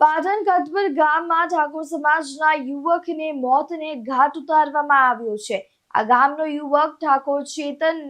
પાટણ કતપર ગામમાં ઠાકોર સમાજના યુવકને મોતને ઘાટ ઉતારવામાં આવ્યો છે. આ ગામનો યુવક ઠાકોર ચેતન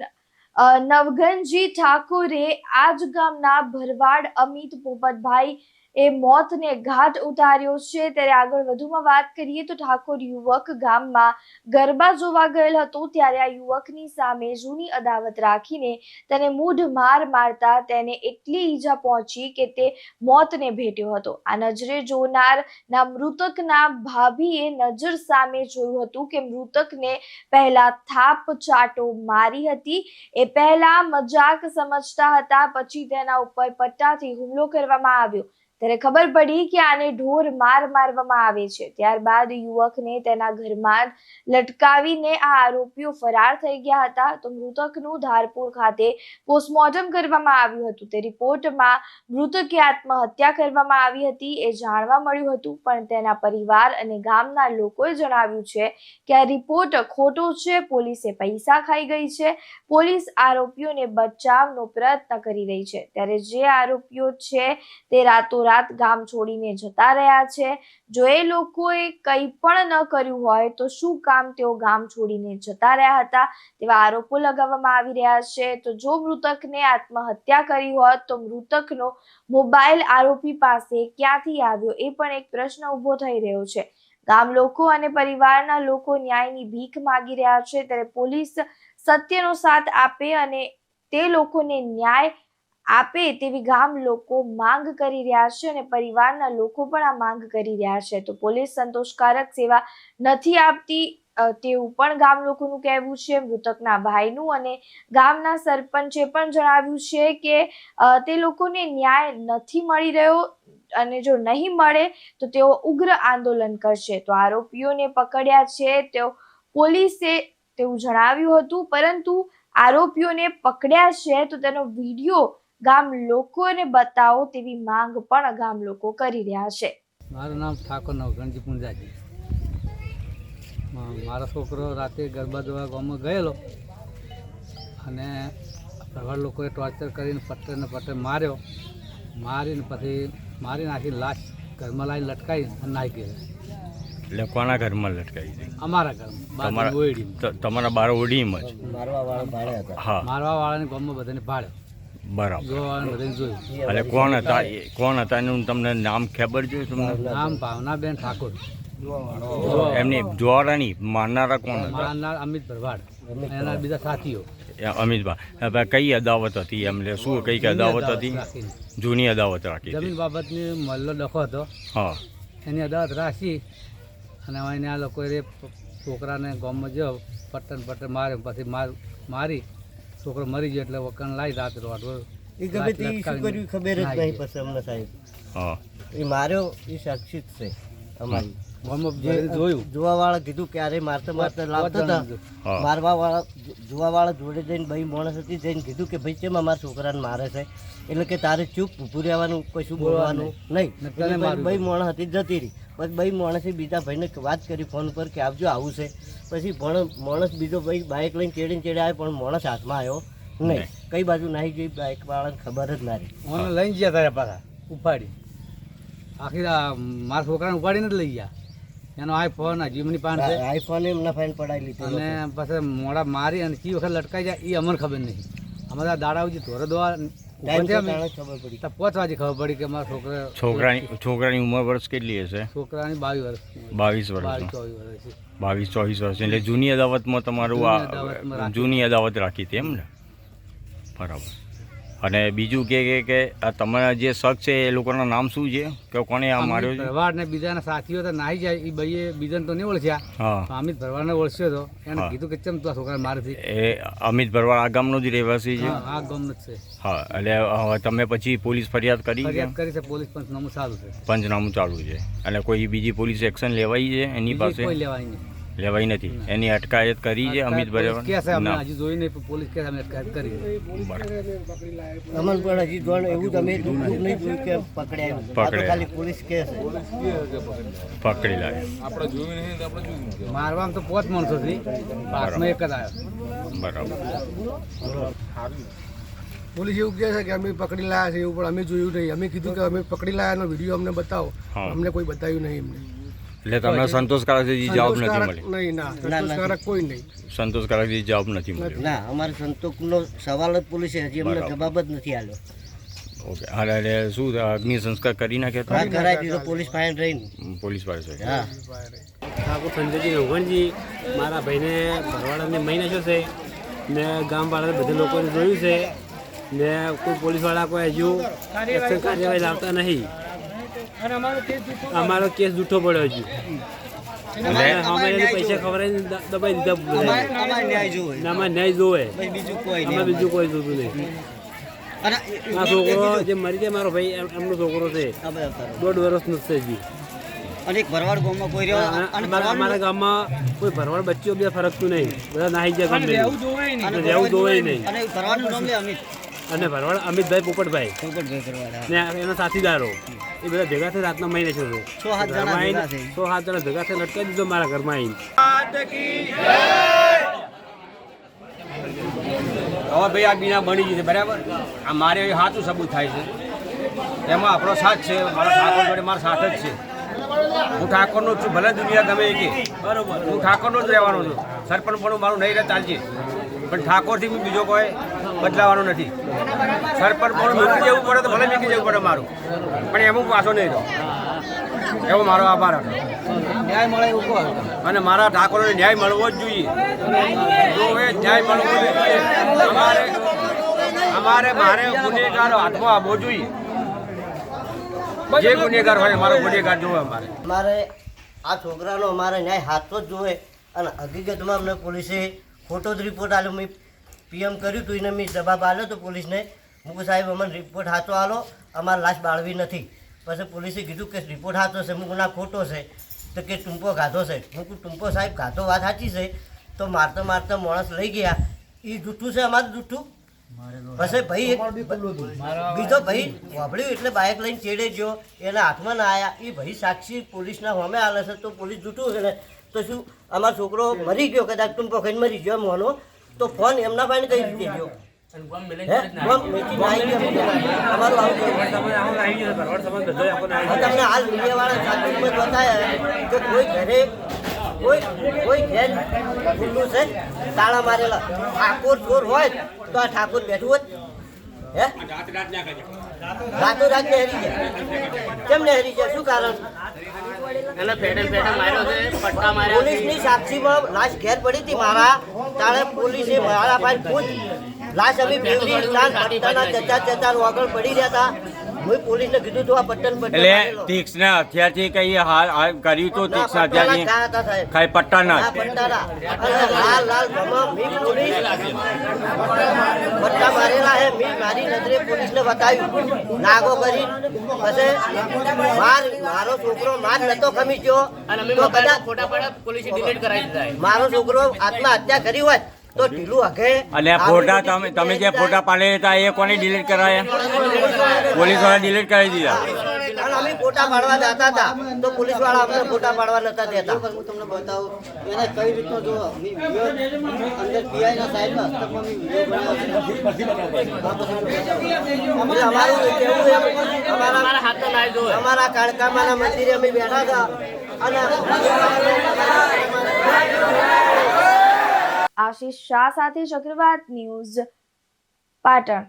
અ, નવગનજી ઠાકોરે આજ ગામના ભરવાડ અમિત પોપટભાઈ એ મોતને ઘાટ ઉતાર્યો છે. ત્યારે આગળ વધુમાં વાત કરીએ તો ઠાકોર યુવક ગામમાં ગરબા જોવા ગયેલ હતો. ત્યારે આ યુવકની સામે જૂની અદાવત રાખીને તેને મૂઢ માર મારતા તેને એટલી ઈજા પહોંચી કે તે મોતને ભેટ્યો હતો. આ નજરે જોનાર ના મૃતકના ભાભીએ નજર સામે જોયું હતું કે મૃતકને પહેલા થાપ ચાટો મારી હતી. એ પહેલા મજાક સમજતા હતા. પછી તેના ઉપર પટ્ટાથી હુમલો કરવામાં આવ્યો. ત્યારે ખબર પડી કે આને ઢોર માર મારવામાં આવે છે. ત્યારબાદ યુવકને તેના ઘરમાં લટકાવીને આ આરોપીઓ ફરાર થઈ ગયા હતા. તો મૃતકનું ધારપુર ખાતે પોસ્ટમોર્ટમ કરવામાં આવ્યું હતું. તે રિપોર્ટમાં મૃતકે આત્મહત્યા કરવામાં આવી હતી એ જાણવા મળ્યું હતું. પણ તેના પરિવાર અને ગામના લોકોએ જણાવ્યું છે કે આ રિપોર્ટ ખોટો છે, પોલીસે પૈસા ખાઈ ગઈ છે. પોલીસ આરોપીઓને બચાવનો પ્રયત્ન કરી રહી છે. ત્યારે જે આરોપીઓ છે તે રાતોરાત ગામ છોડીને જતા રહ્યા છે. જો એ લોકોએ કંઈ પણ ન કર્યું હોય તો શું કામ તેઓ ગામ છોડીને જતા રહ્યા હતા? તેવા આરોપો લગાવવામાં આવી રહ્યા છે. તો જો મૃતકને આત્મહત્યા કરી હોત તો મૃતકનો મોબાઈલ આરોપી પાસે ક્યાંથી આવ્યો? એ પણ એક પ્રશ્ન ઊભો થઈ રહ્યો છે. ગામ લોકો અને પરિવારના લોકો ન્યાયની ભીખ માગી રહ્યા છે. ત્યારે પોલીસ સત્યનો સાથ આપે અને તે લોકોને ન્યાય આપે તેવી ગામ લોકો માંગ કરી રહ્યા છે અને પરિવારના લોકો પણ આ માંગ કરી રહ્યા છે. તો પોલીસ સંતોષકારક સેવા નથી આપતી તેવું પણ ગામ લોકોનું કહેવું છે. મૃતકના ભાઈનું અને ગામના સરપંચે પણ જણાવ્યું છે કે તે લોકોને ન્યાય નથી મળી રહ્યો અને જો નહીં મળે તો તેઓ ઉગ્ર આંદોલન કરશે. તો આરોપીઓને પકડ્યા છે. તેઓ પોલીસે તેવું જણાવ્યું હતું. પરંતુ આરોપીઓને પકડ્યા છે તો તેનો વીડિયો ગામ લોકોને બતાવો તેવી માંગ પણ ગામ લોકો કરી રહ્યા છે. મારું નામ ઠાકોર નવગણજી પુંજાજી. મારો છોકરો રાતે ગરબા જોવા ગામમાં ગયેલો અને પ્રવાળ લોકોએ ટોર્ચર કરીને પટ્ટે ને માર્યો. મારીને પછી મારી નાખીને લાશ ઘરમાં લાવીને લટકાવી અને નાખી ગયો. એટલે કોના ઘરમાં લટકાવી હતી અમારા ઘરમાં તમારા તમારા બાર ઓડીમાં જ? હા. મારવા વાળાને ગામમાં બધાને ભાડે બરાબર. એટલે કોણ હતા એ કોણ હતા એનું તમને નામ ખબર છે તમને? નામ ભાવનાબેન ઠાકોર. એમની જોવાળાની મારનારા કોણ હતા? મારનાર અમિત ભરવાડ. એના બીજા સાથીઓ. અમિતભાઈ કઈ અદાવત હતી એમને? શું કઈ કઈ અદાવત હતી? જૂની અદાવત રાખી જમીન બાબતની મલ્લો ડખો હતો. હા. એની અદાવત રાખી અને અહીંને આ લોકોએ છોકરાને ગામમાં જો પટ્ટન પટ્ટન માર્યો પછી માર મારી છોકરો મરી ગયો એટલે વકણ લાવી રાત રોડ એ ગમે તે શું કર્યું ખબર જ નહીં પછી અમને સાહેબ. હા. એ માર્યો એ સાક્ષી છે અમારી. જોયું. જોવા વાળા કીધું કે અરે મારતા મારતા લાવતા હતા. મારવા વાળા જોવા વાળા જોડે જઈને ભાઈ માણસ હતી જઈને કીધું કે ભાઈ કેમ અમારા છોકરાને મારે છે? એટલે કે તારે ચૂપ ઊભું રહેવાનું કશું બોલવાનું નહીં. બે મોણસ ભાઈ માણસ હતી જતી રહી. પછી ભાઈ માણસે બીજા ભાઈને વાત કરી ફોન પર કે આવજો આવું છે. પછી પણ માણસ બીજો ભાઈ બાઇક લઈને ચેડીને ચેડે આવ્યો પણ માણસ હાથમાં આવ્યો નહીં. કઈ બાજુ નાહી ગઈ બાઇક વાળાને ખબર જ ના રહી. ઓને લઈને ગયા તારે પાછા ઉપાડી. આખી મારા છોકરાને ઉપાડીને જ લઈ ગયા. એનો આઈફોન જીમની પાન છે. આઈફોન એમના ફાઇન પડાવી લીધી અને પછી મોડા મારી અને કઈ વખત લટકાઈ જાય એ અમને ખબર નહીં. અમારા દાડાઓજી ધોરે દોવા પાંચ વાગે ખબર પડી કે મારા છોકરા છોકરાની છોકરાની ઉંમર વર્ષ કેટલી હશે? છોકરાની બાવીસ વર્ષ. બાવીસ વર્ષ. બાવીસ ચોવીસ વર્ષ એટલે જૂની અદાવતમાં તમારું આ જૂની અદાવત રાખી હતી એમ ને? બરાબર. અને બીજું કે કે કે આ તમારા જે શખ્સ છે એ લોકોના નામ શું છે? કે કોણે આ માર્યો છે? ભરવાડ ને બીજાના સાથીઓ તો નાહી જાય એ ભાઈએ બીજાને તો નહીં ઓળખ્યા. અમિત ભરવાડને ઓળખ્યો હતો એને. કીધું કે ચમ તું છોકરા છોકરાને મારે છે એ અમિત ભરવાડ આ ગામનો જ રહેવાસી છે? આ ગામનો જ છે. હા એટલે હવે તમે પછી પોલીસ ફરિયાદ કરી ફરિયાદ કરી છે પોલીસ પંચનામું ચાલુ છે. પંચનામું ચાલુ છે. એટલે કોઈ બીજી પોલીસ એક્શન લેવાઈ છે એની પાસે? કોઈ લેવાય નહીં. લેવાઈ નથી. એની અટકાયત કરી છે અમિત પોલીસ કહે છે અમે ભરવાડ જોઈ નહીં પણ પોલીસ કહે અમે અટકાયત કરી અમન પણ હજી જોણ એવું તમે નહીં. જોયું કે પકડ્યા આ ખાલી પોલીસ કે છે. પકડી લાગે મારવામાં તો પોચ માણસો થી પાસમાં એક જ આવ્યો. બરાબર. પોલીસ એવું કહે છે કે અમે પકડી લાયા છે એવું પણ અમે જોયું નહીં. અમે કીધું કે અમે પકડી લાયાનો વીડિયો અમને બતાવો. અમને કોઈ બતાવ્યું નહીં એમને. એટલે તમને સંતોષકારક જે જવાબ નથી મળી મળ્યો. નહીં ના સંતોષકારક કોઈ નહીં. સંતોષકારક જવાબ નથી મળ્યો. ના અમારે સંતોષનો સવાલ જ પોલીસે હજી અમને જવાબ જ નથી આલ્યો ઓકે અરે એટલે શું અગ્નિ સંસ્કાર કરી નાખ્યો હા કરાવી દીધો પોલીસ ફાઇન રહીને. પોલીસ પાસે હા. ઠાકોર સંજયજી રઘુવણજી મારા ભાઈને ભરવાડાને મહિને નાખ્યો છે. ને ગામવાળા બધા લોકોને જોયું છે. ને કોઈ પોલીસવાળા કોઈ હજુ કાર્યવાહી લાવતા નહીં. અમારો કેસ જૂઠો પડ્યો. એને પૈસા ખવડાવીને દબાઈ દીધા અમારે ન્યાય જોવે. બીજું કોઈ અમે બીજું કોઈ જોતું નહીં. આ છોકરો જે મરી જાય મારો ભાઈ એમનો છોકરો છે. દોઢ વર્ષનો જ છે અને એક ભરવાડ ગામમાં કોઈ અને અમારા અમારા ગામમાં કોઈ ભરવાડ બચ્ચીઓ બધા ફરકતું નહીં. બધા નાહી જાય રહેવું જોવે નહીં. અને ભરવાડનું નામ લે અમિત. અને ભરવાડ અમિતભાઈ પોપટભાઈ. પોપટભાઈ ભરવાડ ને એના સાથીદારો. એ બધા ભેગા થઈ રાતના મહિને છે છ સાત જણા ભેગા થઈ. છ સાત જણા ભેગા થઈ લટકાવી દીધો મારા ઘરમાં આવીને. હવે ભાઈ આ બીના બની ગઈ છે બરાબર? આ મારે સાચું સબૂત થાય છે. એમાં આપણો સાથ છે મારા ઠાકોર જોડે મારો સાથ જ છે. હું ઠાકોરનો જ છું ભલે દુનિયા ગમે કે. બરોબર. હું ઠાકોરનો જ રહેવાનો છું. સરપંચ પણ મારું નહીં રહે ચાલશે પણ ઠાકોરથી હું બીજો કોઈ બદલાવાનો નથી. સરપંચ પણ મૂકી જવું પડે તો ભલે મૂકી જવું પડે મારું. પણ એમ હું પાછો નહીં રહો. એવો મારો આભાર હતો. ન્યાય મળે એવું કહો અને મારા ઠાકોરને ન્યાય મળવો જ જોઈએ. જો એ ન્યાય મળવો જોઈએ. અમારે અમારે મારે ગુનેગાર હાથમાં આવવો જોઈએ. જે ગુનેગાર હોય મારો ગુનેગાર જોવે અમારે. અમારે આ છોકરાનો અમારે ન્યાય હાથો જ જોવે. અને હકીકતમાં અમને પોલીસે ખોટો જ રિપોર્ટ આપ્યો. પીએમ કર્યું હતું એને મેં જવાબ આલ્યો તો પોલીસને. મુકુ સાહેબ અમને રિપોર્ટ હાથો આલો. અમારે લાશ બાળવી નથી. પછી પોલીસે કીધું કે રિપોર્ટ હાથો છે. મુકુ ના ખોટો છે. તો કે ટૂંપો ગાધો છે. મુકુ ટૂંપો સાહેબ ગાધો વાત સાચી છે. તો મારતો મારતો માણસ લઈ ગયા. એ જૂઠું છે અમારું જૂઠું પછી ભાઈ બીજો ભાઈ વાપડ્યું એટલે બાઇક લઈને ચેડે ગયો. એના હાથમાં ના આવ્યા એ ભાઈ સાક્ષી પોલીસના હોમે આલે છે. તો પોલીસ જૂઠું છે ને. તો શું અમારો છોકરો મરી ગયો? કદાચ ટૂંપો ખાઈને મરી ગયો એમ હોનો તો ફોન એમના ભાઈને કઈ રીતે ગયો. તમને હાલ મીડિયાવાળા બતાવ્યા કે કોઈ ઘરે કોઈ કોઈ ઘેર ખુલ્લું છે તાળા મારેલા. ઠાકોર ચોર હોય તો આ ઠાકોર બેઠું હોત. હે? રાતો રાત ને હરી ગયા. કેમ ને હરી ગયા? શું કારણ? પોલીસની સાક્ષીમાં લાશ ઘેર પડી હતી મારા. તારે પોલીસે મારા પૂછ લાશ અમે ફેવરી સ્થાન પટ્ટાના ચચાર ચચાર આગળ પડી રહ્યા હતા. મેં પોલીસને કીધું તું આ પટ્ટન પટ્ટન એટલે તીક્ષ્ણ હથિયારથી કઈ હાલ હાલ કર્યું તો તીક્ષ્ણ હથિયારથી ઘા હતા સાહેબ. ખાઈ પટ્ટાના આ પટ્ટાના. અને લાલ લાલ મી પોલીસ. પટ્ટા મારેલા હે મી મારી નજરે પોલીસને બતાવ્યું. નાગો કરી પછી માર મારો છોકરો માર નતો ખમી ગયો. તો કદાચ મારો છોકરો આત્મહત્યા કરી હોત તો ઢીલું હકે અને ફોટા તમે તમે જે ફોટા પાડેલા હતા એ કોને ડિલીટ કરાયા પોલીસવાળા ડિલીટ કરી દીધા અમે ફોટા પાડવા જતા હતા. તો પોલીસવાળા અમને ફોટા પાડવા નતા દેતા. હું તમને બતાવું. એને કઈ રીતનો જો અંદર પીઆઈ ના સાહેબ અમારું કેવું અમારા અમારા કાળકામાના મંદિરે અમે બેઠા હતા. અને આશિષ શાહ સાથે ચક્રવાત ન્યૂઝ પાટણ